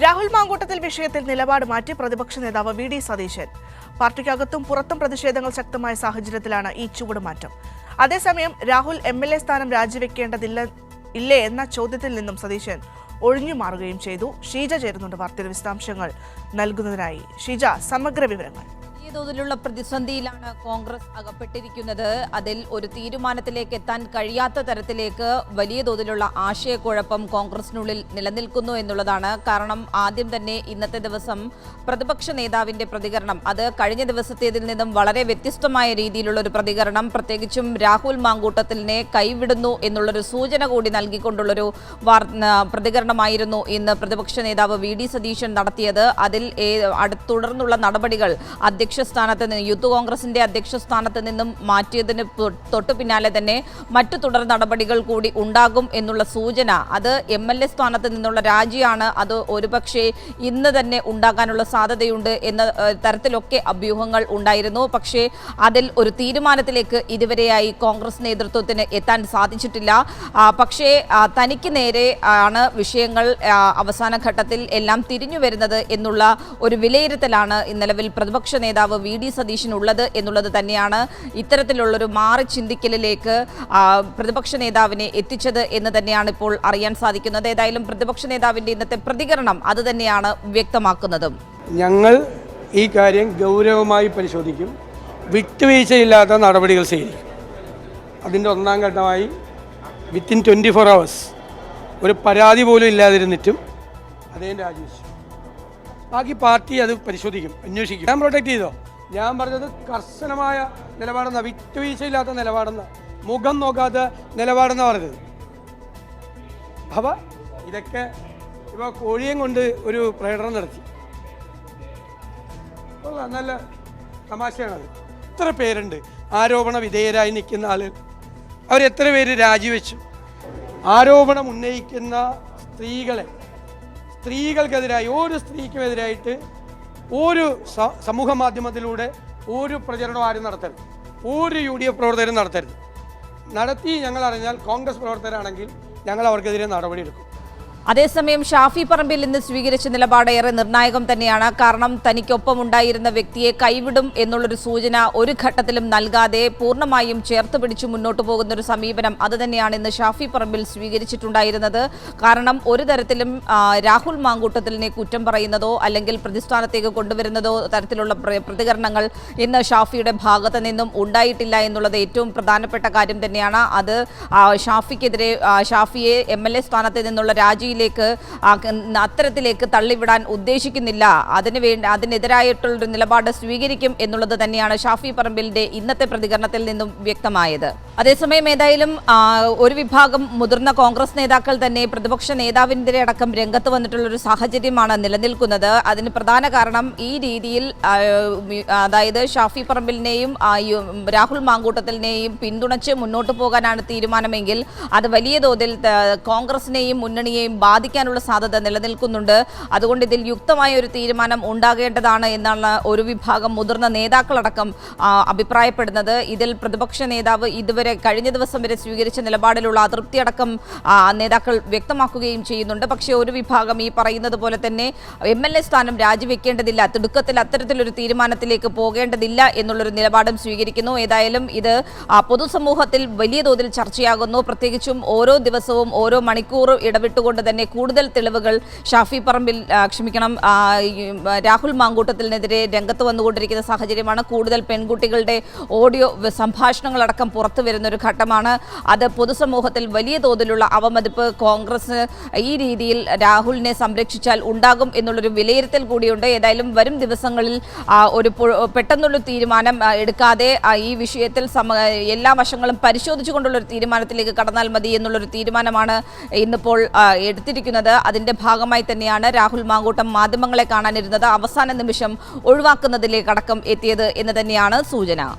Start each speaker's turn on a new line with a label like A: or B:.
A: രാഹുൽ മാങ്കൂട്ടത്തിൽ വിഷയത്തിൽ നിലപാട് മാറ്റി പ്രതിപക്ഷ നേതാവ് വി ഡി സതീശൻ. പാർട്ടിക്കകത്തും പുറത്തും പ്രതിഷേധങ്ങൾ ശക്തമായ സാഹചര്യത്തിലാണ് ഈ ചുവടുമാറ്റം അതേസമയം രാഹുൽ എം എൽ എ സ്ഥാനം രാജിവെക്കേണ്ടതില്ല ഇല്ലേ എന്ന ചോദ്യത്തിൽ നിന്നും സതീശൻ ഒഴിഞ്ഞു മാറുകയും ചെയ്തു. ഷീജ ചേരുന്നുണ്ട് വാർത്തയുടെ വിശദാംശങ്ങൾ നൽകുന്നതിനായി. ഷീജ സമഗ്ര വിവരങ്ങൾ.
B: തോതിലുള്ള പ്രതിസന്ധിയിലാണ് കോൺഗ്രസ് അകപ്പെട്ടിരിക്കുന്നത്. അതിൽ ഒരു തീരുമാനത്തിലേക്ക് എത്താൻ കഴിയാത്ത തരത്തിലേക്ക് വലിയ തോതിലുള്ള ആശയക്കുഴപ്പം കോൺഗ്രസിനുള്ളിൽ നിലനിൽക്കുന്നു എന്നുള്ളതാണ്. കാരണം ആദ്യം തന്നെ ഇന്നത്തെ ദിവസം പ്രതിപക്ഷ നേതാവിന്റെ പ്രതികരണം അത് കഴിഞ്ഞ ദിവസത്തേതിൽ നിന്നും വളരെ വ്യത്യസ്തമായ രീതിയിലുള്ള ഒരു പ്രതികരണം പ്രത്യേകിച്ചും രാഹുൽ മാങ്കൂട്ടത്തിലിനെ കൈവിടുന്നു എന്നുള്ളൊരു സൂചന കൂടി നൽകിക്കൊണ്ടുള്ളൊരു പ്രതികരണമായിരുന്നു ഇന്ന് പ്രതിപക്ഷ നേതാവ് വി. ഡി. സതീശൻ നടത്തിയത്. അതിൽ തുടർന്നുള്ള നടപടികൾ അധ്യക്ഷ സ്ഥാനത്ത് നിന്ന് യൂത്ത് കോൺഗ്രസിന്റെ അധ്യക്ഷ സ്ഥാനത്ത് നിന്നും മാറ്റിയതിന് തൊട്ടു പിന്നാലെ തന്നെ മറ്റു തുടർ നടപടികൾ കൂടി ഉണ്ടാകും എന്നുള്ള സൂചന. അത് എം എൽ എ സ്ഥാനത്ത് നിന്നുള്ള രാജിയാണ്. അത് ഒരുപക്ഷെ ഇന്ന് തന്നെ ഉണ്ടാകാനുള്ള സാധ്യതയുണ്ട് എന്ന തരത്തിലൊക്കെ അഭ്യൂഹങ്ങൾ ഉണ്ടായിരുന്നു. പക്ഷേ അതിൽ ഒരു തീരുമാനത്തിലേക്ക് ഇതുവരെയായി കോൺഗ്രസ് നേതൃത്വത്തിന് എത്താൻ സാധിച്ചിട്ടില്ല. പക്ഷേ തനിക്ക് നേരെ ആണ് വിഷയങ്ങൾ അവസാന ഘട്ടത്തിൽ എല്ലാം തിരിഞ്ഞു വരുന്നത് എന്നുള്ള ഒരു വിലയിരുത്തലാണ് നിലവിൽ പ്രതിപക്ഷ നേതാവ് വി ഡി സതീശനുള്ളത് എന്നുള്ളത് തന്നെയാണ് ഇത്തരത്തിലുള്ളൊരു മാറി ചിന്തിക്കലിലേക്ക് പ്രതിപക്ഷ നേതാവിനെ എത്തിച്ചത് എന്ന് തന്നെയാണ് ഇപ്പോൾ അറിയാൻ സാധിക്കുന്നത്. ഏതായാലും പ്രതിപക്ഷ നേതാവിന്റെ ഇന്നത്തെ പ്രതികരണം അത് തന്നെയാണ് വ്യക്തമാക്കുന്നതും.
C: ഞങ്ങൾ ഈ കാര്യം ഗൗരവമായി പരിശോധിക്കും. വിട്ടുവീഴ്ചയില്ലാത്ത നടപടികൾ സ്വീകരിക്കും അതിന്റെ ഒന്നാം ഘട്ടമായി വിത്തിൻ ട്വന്റി ഫോർ അവേഴ്സ് ഒരു പരാതി പോലും ഇല്ലാതിരുന്നിട്ടും അദ്ദേഹം രാജിവെച്ചു. ബാക്കി പാർട്ടി അത് പരിശോധിക്കും അന്വേഷിക്കും. ഞാൻ പ്രൊട്ടക്ട് ചെയ്തോ? ഞാൻ പറഞ്ഞത് കർശനമായ നിലപാടെന്ന വിട്ടുവീഴ്ചയില്ലാത്ത നിലപാടെന്ന. മുഖം നോക്കാത്ത നിലപാടെന്ന പറഞ്ഞത്. ഭവ ഇതൊക്കെ ഇപ്പോൾ കോഴിയും കൊണ്ട് ഒരു പ്രകടനം നടത്തി. നല്ല തമാശയാണത്. എത്ര പേരുണ്ട്. ആരോപണ വിധേയരായി നിൽക്കുന്ന ആളുകൾ അവരെത്ര പേര് രാജിവെച്ചു? ആരോപണം ഉന്നയിക്കുന്ന സ്ത്രീകളെ സ്ത്രീകൾക്കെതിരായി ഒരു സ്ത്രീക്കുമെതിരായിട്ട് ഒരു സമൂഹ മാധ്യമത്തിലൂടെ ഒരു പ്രചരണം ആരും നടത്തരുത്. ഒരു യു ഡി എഫ് പ്രവർത്തകരും നടത്തരുത്. നടത്തി ഞങ്ങൾ അറിഞ്ഞാൽ കോൺഗ്രസ് പ്രവർത്തകരാണെങ്കിൽ ഞങ്ങൾ അവർക്കെതിരെ നടപടിയെടുക്കും.
B: അതേസമയം ഷാഫി പറമ്പിൽ ഇന്ന് സ്വീകരിച്ച നിലപാട് ഏറെ നിർണായകം തന്നെയാണ്. കാരണം തനിക്കൊപ്പം ഉണ്ടായിരുന്ന വ്യക്തിയെ കൈവിടും എന്നുള്ളൊരു സൂചന ഒരു ഘട്ടത്തിലും നൽകാതെ പൂർണമായും ചേർത്ത് പിടിച്ചു മുന്നോട്ട് പോകുന്ന ഒരു സമീപനം അത് തന്നെയാണ് ഇന്ന് ഷാഫി പറമ്പിൽ സ്വീകരിച്ചിട്ടുണ്ടായിരുന്നത്. കാരണം ഒരു തരത്തിലും രാഹുൽ മാങ്കൂട്ടത്തിലിനെ കുറ്റം പറയുന്നതോ അല്ലെങ്കിൽ പ്രതിസ്ഥാനത്തേക്ക് കൊണ്ടുവരുന്നതോ തരത്തിലുള്ള പ്ര- പ്രതികരണങ്ങൾ ഇന്ന് ഷാഫിയുടെ ഭാഗത്ത് നിന്നും ഉണ്ടായിട്ടില്ല എന്നുള്ളത് ഏറ്റവും പ്രധാനപ്പെട്ട കാര്യം തന്നെയാണ്. അത് ഷാഫിക്കെതിരെ ഷാഫിയെ എം എൽ എ സ്ഥാനത്ത് നിന്നുള്ള രാജിയിലേക്ക് ആ, ക- അത്തരത്തിലേക്ക് തള്ളിവിടാൻ ഉദ്ദേശിക്കുന്നില്ല. അതിന് വേണ്ടി അതിനെതിരായിട്ടുള്ളൊരു നിലപാട് സ്വീകരിക്കും എന്നുള്ളത് തന്നെയാണ് ഷാഫി പറമ്പിലിന്റെ ഇന്നത്തെ പ്രതികരണത്തിൽ നിന്നും വ്യക്തമായത്. അതേസമയം ഏതായാലും ഒരു വിഭാഗം മുതിർന്ന കോൺഗ്രസ് നേതാക്കൾ തന്നെ പ്രതിപക്ഷ നേതാവിനെതിരെ അടക്കം രംഗത്ത് വന്നിട്ടുള്ള ഒരു സാഹചര്യമാണ് നിലനിൽക്കുന്നത്. അതിന് പ്രധാന കാരണം ഈ രീതിയിൽ അതായത് ഷാഫി പറമ്പിലിനെയും രാഹുൽ മാങ്കൂട്ടത്തിലിനെയും പിന്തുണച്ച് മുന്നോട്ട് പോകാനാണ് തീരുമാനമെങ്കിൽ അത് വലിയ തോതിൽ കോൺഗ്രസിനെയും മുന്നണിയെയും ബാധിക്കാനുള്ള സാധ്യത നിലനിൽക്കുന്നുണ്ട്. അതുകൊണ്ട് ഇതിൽ യുക്തമായ ഒരു തീരുമാനം ഉണ്ടാകേണ്ടതാണ് എന്നാണ് ഒരു വിഭാഗം മുതിർന്ന നേതാക്കളടക്കം അഭിപ്രായപ്പെടുന്നത്. ഇതിൽ പ്രതിപക്ഷ നേതാവ് ഇതുവരെ കഴിഞ്ഞ ദിവസം വരെ സ്വീകരിച്ച നിലപാടിലുള്ള അതൃപ്തിയടക്കം നേതാക്കൾ വ്യക്തമാക്കുകയും ചെയ്യുന്നുണ്ട്. പക്ഷേ ഒരു വിഭാഗം ഈ പറയുന്നത് പോലെ തന്നെ എം എൽ എ സ്ഥാനം രാജിവെക്കേണ്ടതില്ല തിടുക്കത്തിൽ അത്തരത്തിലൊരു തീരുമാനത്തിലേക്ക് പോകേണ്ടതില്ല എന്നുള്ളൊരു നിലപാടും സ്വീകരിക്കുന്നു. ഏതായാലും ഇത് പൊതുസമൂഹത്തിൽ വലിയ തോതിൽ ചർച്ചയാകുന്നു. പ്രത്യേകിച്ചും ഓരോ ദിവസവും ഓരോ മണിക്കൂർ ഇടവിട്ടുകൊണ്ട് തന്നെ കൂടുതൽ തെളിവുകൾ ഷാഫി പറമ്പിൽ ക്ഷമിക്കണം രാഹുൽ മാങ്കൂട്ടത്തിനെതിരെ രംഗത്ത് വന്നുകൊണ്ടിരിക്കുന്ന സാഹചര്യമാണ്. കൂടുതൽ പെൺകുട്ടികളുടെ ഓഡിയോ സംഭാഷണങ്ങളടക്കം പുറത്തു വരുന്ന ഒരു ഘട്ടമാണ്. അത് പൊതുസമൂഹത്തിൽ വലിയ തോതിലുള്ള അവമതിപ്പ് കോൺഗ്രസ് ഈ രീതിയിൽ രാഹുലിനെ സംരക്ഷിച്ചാൽ ഉണ്ടാകും എന്നുള്ളൊരു വിലയിരുത്തൽ കൂടിയുണ്ട്. ഏതായാലും വരും ദിവസങ്ങളിൽ ഒരു പെട്ടെന്നുള്ള തീരുമാനം എടുക്കാതെ ഈ വിഷയത്തിൽ സമ എല്ലാ വശങ്ങളും പരിശോധിച്ചുകൊണ്ടുള്ള ഒരു തീരുമാനത്തിലേക്ക് കടന്നാൽ മതി എന്നുള്ളൊരു തീരുമാനമാണ് ഇന്നിപ്പോൾ ആ, എടുത്തിരിക്കുന്നത് അതിന്റെ ഭാഗമായി തന്നെയാണ് രാഹുൽ മാങ്കൂട്ടം മാധ്യമങ്ങളെ കാണാനിരുന്നത്. അവസാന നിമിഷം ഒഴിവാക്കുന്നതിലേക്കടക്കം എത്തിയത് എന്ന് തന്നെയാണ് സൂചന.